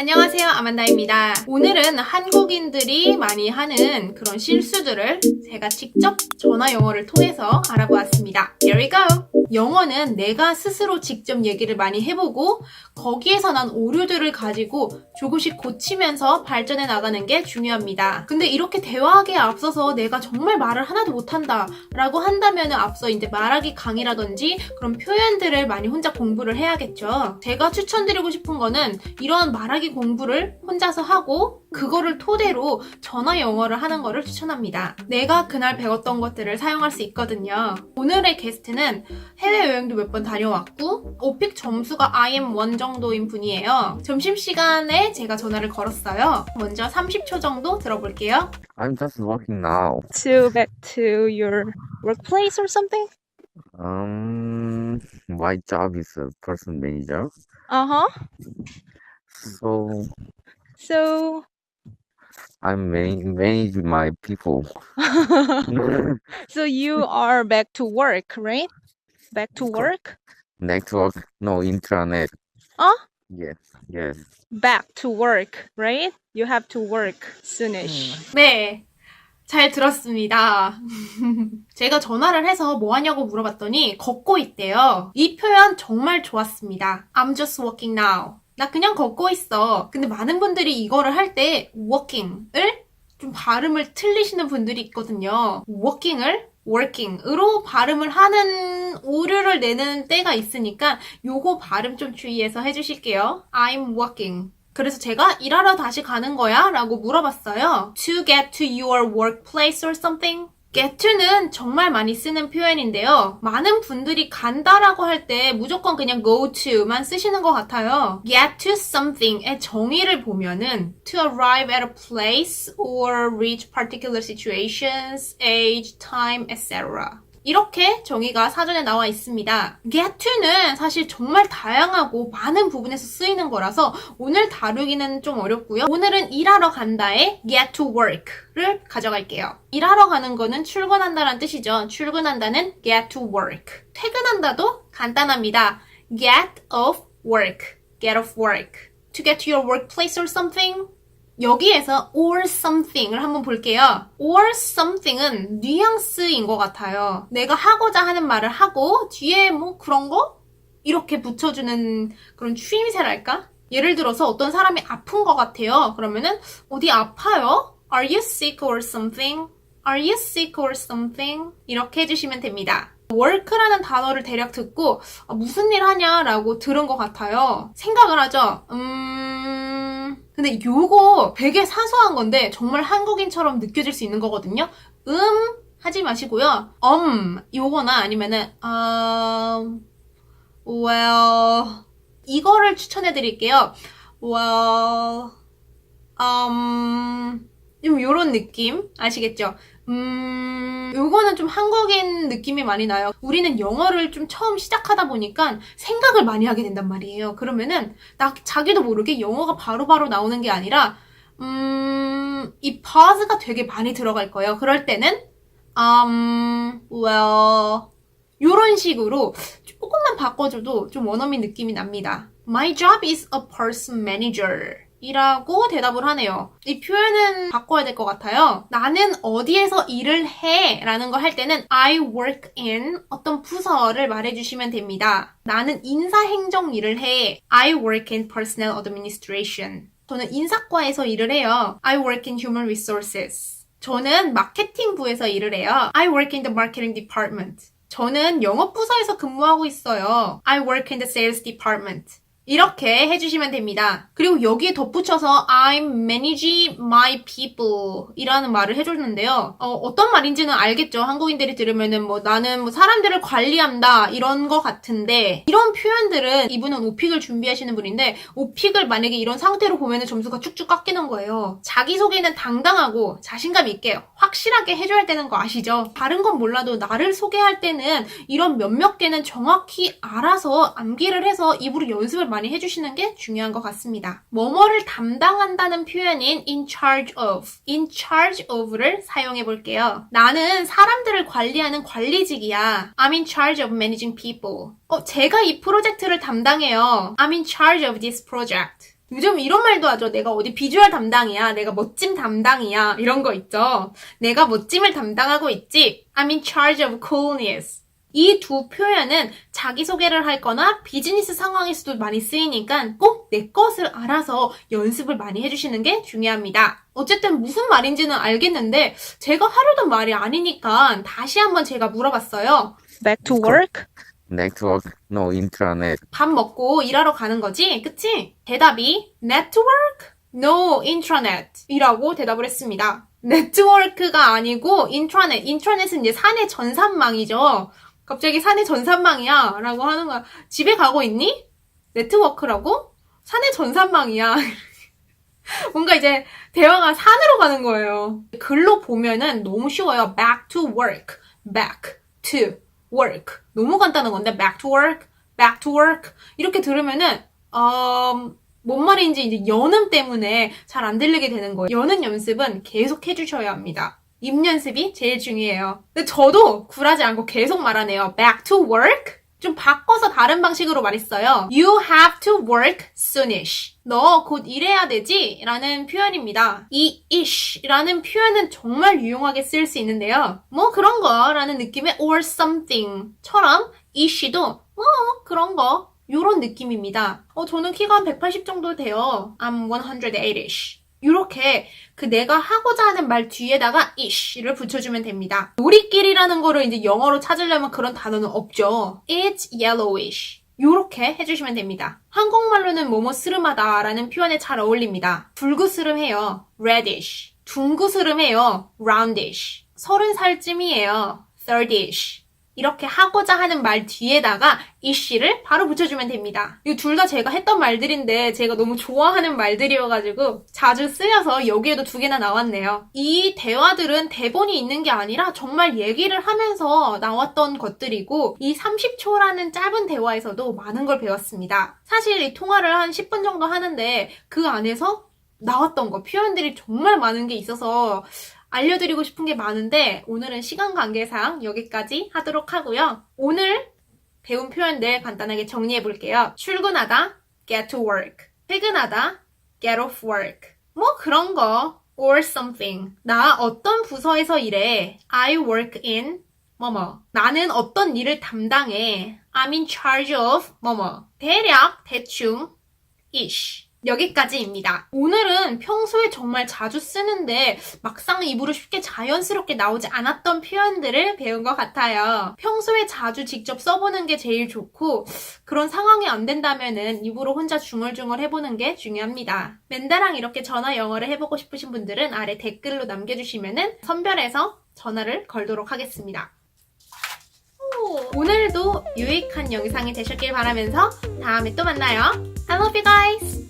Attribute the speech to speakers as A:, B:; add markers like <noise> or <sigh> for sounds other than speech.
A: 안녕하세요 아만다입니다. 오늘은 한국인들이 많이 하는 그런 실수들을 제가 직접 전화 영어를 통해서 알아보았습니다. Here we go. 영어는 내가 스스로 직접 얘기를 많이 해보고 거기에서 난 오류들을 가지고 조금씩 고치면서 발전해 나가는 게 중요합니다. 근데 이렇게 대화하기에 앞서서 내가 정말 말을 하나도 못한다 라고 한다면 앞서 이제 말하기 강의라든지 그런 표현들을 많이 혼자 공부를 해야겠죠. 제가 추천드리고 싶은 거는 이런 말하기 공부를 혼자서 하고 그거를 토대로 전화 영어를 하는 거를 추천합니다. 내가 그날 배웠던 것들을 사용할 수 있거든요. 오늘의 게스트는 해외여행도 몇 번 다녀왔고 오픽 점수가 IM1 정도인 분이에요. 점심시간에 제가 전화를 걸었어요. 먼저 30초 정도 들어볼게요.
B: I'm just working now.
C: to back to your workplace or something?
B: Um, my job is a person manager.
C: Uh huh.
B: So
C: So,
B: I'm man- manage my people.
C: so you are back to work, right? Back to work?
B: Network, no intranet.
C: Huh?
B: Yes, yes.
C: Back to work, right? You have to work soonish.
A: 네. 잘 들었습니다. 제가 전화를 해서 뭐 하냐고 물어봤더니 걷고 있대요. 이 표현 정말 좋았습니다. I'm just walking now. 나 그냥 걷고 있어. 근데 많은 분들이 이거를 할 때 walking을 좀 발음을 틀리시는 분들이 있거든요. walking을 working으로 발음을 하는 오류를 내는 때가 있으니까 요거 발음 좀 주의해서 해주실게요. I'm walking. 그래서 제가 일하러 다시 가는 거야? 라고 물어봤어요. To get to your workplace or something? Get to는 정말 많이 쓰는 표현인데요. 많은 분들이 간다라고 할 때 무조건 그냥 go to만 쓰시는 것 같아요. get to something의 정의를 보면은 to arrive at a place or reach particular situations, age, time, etc. 이렇게 정의가 사전에 나와 있습니다. get to는 사실 정말 다양하고 많은 부분에서 쓰이는 거라서 오늘 다루기는 좀 어렵고요. 오늘은 일하러 간다의 get to work를 가져갈게요. 일하러 가는 거는 출근한다란 뜻이죠. 출근한다는 get to work. 퇴근한다도 간단합니다. get off work. get off work. to get to your workplace or something. 여기에서 or something을 한번 볼게요. or something은 뉘앙스인 것 같아요. 내가 하고자 하는 말을 하고 뒤에 뭐 그런 거 이렇게 붙여주는 그런 추임새랄까? 예를 들어서 어떤 사람이 아픈 것 같아요. 그러면은 어디 아파요? Are you sick or something? Are you sick or something? 이렇게 해주시면 됩니다. work라는 단어를 대략 듣고 아, 무슨 일 하냐라고 들은 것 같아요. 생각을 하죠. 음... 근데 요거 되게 사소한 건데 정말 한국인처럼 느껴질 수 있는 거거든요. 음 하지 마시고요. um 요거나 아니면은 um well 이거를 추천해 드릴게요. well um 좀 요런 느낌 아시겠죠? 음, 좀 한국인 느낌이 많이 나요. 우리는 영어를 좀 처음 시작하다 보니까 생각을 많이 하게 된단 말이에요. 그러면은, 나, 자기도 모르게 영어가 바로 바로 나오는 게 아니라, 음, 이 pause가 되게 많이 들어갈 거예요. 그럴 때는, um, well, 요런 식으로 조금만 바꿔줘도 좀 원어민 느낌이 납니다. My job is a person manager. 이라고 대답을 하네요. 이 표현은 바꿔야 될 것 같아요. 나는 어디에서 일을 해 라는 걸 할 때는 I work in 어떤 부서를 말해주시면 됩니다. 나는 인사행정 일을 해. I work in personnel administration. 저는 인사과에서 일을 해요. I work in human resources. 저는 마케팅부에서 일을 해요. I work in the marketing department. 저는 영업 부서에서 근무하고 있어요. I work in the sales department. 이렇게 해주시면 됩니다. 그리고 여기에 덧붙여서 I manage my people 이라는 말을 해줬는데요. 어, 떤 말인지는 알겠죠. 한국인들이 들으면은 뭐 나는 뭐 사람들을 관리한다 이런 거 같은데 이런 표현들은 이분은 오픽을 준비하시는 분인데 오픽을 만약에 이런 상태로 보면은 점수가 쭉쭉 깎이는 거예요. 자기소개는 당당하고 자신감 있게 확실하게 해줘야 되는 거 아시죠? 다른 건 몰라도 나를 소개할 때는 이런 몇몇 개는 정확히 알아서 암기를 해서 입으로 연습을 많이 해주시는 게 중요한 것 같습니다. 뭐뭐를 담당한다는 표현인 in charge of, in charge of를 사용해 볼게요. 나는 사람들을 관리하는 관리직이야. I'm in charge of managing people. 어, 제가 이 프로젝트를 담당해요. I'm in charge of this project. 요즘 이런 말도 하죠. 내가 어디 비주얼 담당이야. 내가 멋짐 담당이야. 이런 거 있죠. 내가 멋짐을 담당하고 있지. I'm in charge of coolness. 이 두 표현은 자기소개를 할 거나 비즈니스 상황에서도 많이 쓰이니까 꼭 내 것을 알아서 연습을 많이 해주시는 게 중요합니다. 어쨌든 무슨 말인지는 알겠는데 제가 하려던 말이 아니니까 다시 한번 제가 물어봤어요.
C: Back to
B: 거-
C: work?
B: Network, no intranet.
A: 밥 먹고 일하러 가는 거지? 그치? 대답이 network, no intranet 이라고 대답을 했습니다. 네트워크가 아니고 인트라넷. 인트라넷은 이제 사내 전산망이죠. 갑자기 사내 전산망이야 라고 하는 거야. 집에 가고 있니? 네트워크라고? 사내 전산망이야. <laughs> 뭔가 이제 대화가 산으로 가는 거예요. 글로 보면은 너무 쉬워요. back to work, back to work. 너무 간단한 건데 back to work, back to work 이렇게 들으면은 어, 뭔 말인지 이제 연음 때문에 잘 안 들리게 되는 거예요. 여는 연습은 계속 해주셔야 합니다. 입 연습이 제일 중요해요. 근데 저도 굴하지 않고 계속 말하네요. back to work. 좀 바꿔서 다른 방식으로 말했어요. You have to work soonish. 너 곧 일해야 되지? 라는 표현입니다. 이 ish 라는 표현은 정말 유용하게 쓸 수 있는데요. 뭐 그런 거 라는 느낌의 or something 처럼 ish도 뭐 그런 거 요런 느낌입니다. 어, 저는 키가 한 180 정도 돼요. I'm 108ish. 이렇게 그 내가 하고자 하는 말 뒤에다가 ish를 붙여주면 됩니다. 우리끼리라는 거를 이제 영어로 찾으려면 그런 단어는 없죠. It's yellowish. 요렇게 해주시면 됩니다. 한국말로는 뭐뭐 스름하다 라는 표현에 잘 어울립니다. 붉으스름해요. reddish. 둥그스름해요. roundish. 서른 살쯤이에요. thirdish. 이렇게 하고자 하는 말 뒤에다가 ish를 바로 붙여주면 됩니다. 이 둘 다 제가 했던 말들인데 제가 너무 좋아하는 말들이어가지고 자주 쓰여서 여기에도 두 개나 나왔네요. 이 대화들은 대본이 있는 게 아니라 정말 얘기를 하면서 나왔던 것들이고 이 30초라는 짧은 대화에서도 많은 걸 배웠습니다. 사실 이 통화를 한 10분 정도 하는데 그 안에서 나왔던 거, 표현들이 정말 많은 게 있어서 알려드리고 싶은 게 많은데 오늘은 시간 관계상 여기까지 하도록 하고요. 오늘 배운 표현들 간단하게 정리해 볼게요. 출근하다, get to work. 퇴근하다, get off work. 뭐 그런 거, or something. 나 어떤 부서에서 일해. I work in 뭐뭐. 나는 어떤 일을 담당해. I'm in charge of 뭐뭐. 대략, 대충, ish. 여기까지입니다. 오늘은 평소에 정말 자주 쓰는데 막상 입으로 쉽게 자연스럽게 나오지 않았던 표현들을 배운 것 같아요. 평소에 자주 직접 써보는 게 제일 좋고 그런 상황이 안 된다면은 입으로 혼자 중얼중얼 해보는 게 중요합니다. 맨다랑 이렇게 전화 영어를 해보고 싶으신 분들은 아래 댓글로 남겨주시면은 선별해서 전화를 걸도록 하겠습니다. 오, 오늘도 유익한 영상이 되셨길 바라면서 다음에 또 만나요. I love you guys!